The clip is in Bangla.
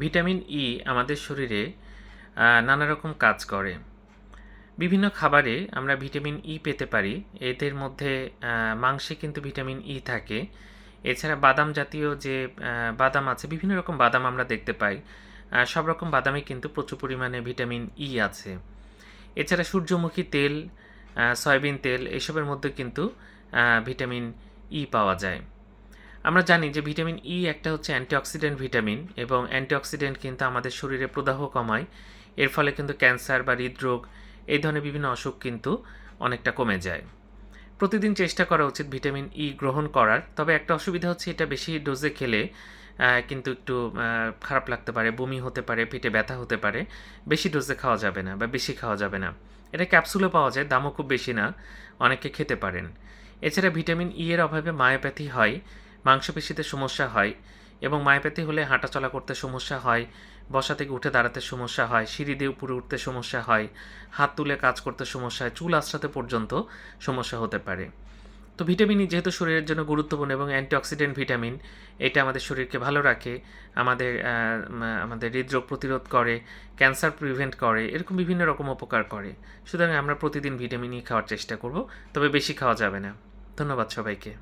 ভিটামিন ই আমাদের শরীরে নানা রকম কাজ করে। বিভিন্ন খাবারে আমরা ভিটামিন ই পেতে পারি। এদের মধ্যে মাংসে কিন্তু ভিটামিন ই থাকে। এছাড়া বাদাম জাতীয় যে বাদাম আছে, বিভিন্ন রকম বাদাম আমরা দেখতে পাই। সব রকম বাদামে কিন্তু প্রচুর পরিমাণে ভিটামিন ই আছে। এছাড়া সূর্যমুখী তেল সয়াবিন তেল, এসবের মধ্যে কিন্তু ভিটামিন ই পাওয়া যায়। আমরা জানি যে ভিটামিন ই একটা হচ্ছে অ্যান্টিঅক্সিডেন্ট ভিটামিন এবং অ্যান্টিঅক্সিডেন্ট কিন্তু আমাদের শরীরে প্রদাহ কমায়। এর ফলে কিন্তু ক্যান্সার বা হৃদরোগ এই ধরনের বিভিন্ন অসুখ কিন্তু অনেকটা কমে যায়। প্রতিদিন চেষ্টা করা উচিত ভিটামিন ই গ্রহণ করার, তবে একটা অসুবিধা হচ্ছে এটা বেশি ডোজে খেলে কিন্তু একটু খারাপ লাগতে পারে, বমি হতে পারে, পেটে ব্যথা হতে পারে। বেশি ডোজে খাওয়া যাবে না বা বেশি খাওয়া যাবে না। এটা ক্যাপসুলও পাওয়া যায়, দামও খুব বেশি না, অনেকে খেতে পারেন। এছাড়া ভিটামিন ই এর অভাবে মায়োপ্যাথি হয় মাংসপেশিতে সমস্যা হয় এবং মায়োপ্যাথি হলে হাঁটাচলা করতে সমস্যা হয়, বসা থেকে উঠে দাঁড়াতে সমস্যা হয়, সিঁড়ি দিয়ে উপরে উঠতে সমস্যা হয়, হাত তুলে কাজ করতে সমস্যা হয়, চুল আশ্রাতে পর্যন্ত সমস্যা হতে পারে। তো ভিটামিন ই যেহেতু শরীরের জন্য গুরুত্বপূর্ণ এবং অ্যান্টিঅক্সিডেন্ট ভিটামিন, এটা আমাদের শরীরকে ভালো রাখে, আমাদের আমাদের হৃদরোগ প্রতিরোধ করে, ক্যান্সার প্রিভেন্ট করে, এরকম বিভিন্ন রকম উপকার করে। সুতরাং আমরা প্রতিদিন ভিটামিন ই খাওয়ার চেষ্টা করব, তবে বেশি খাওয়া যাবে না। ধন্যবাদ সবাইকে।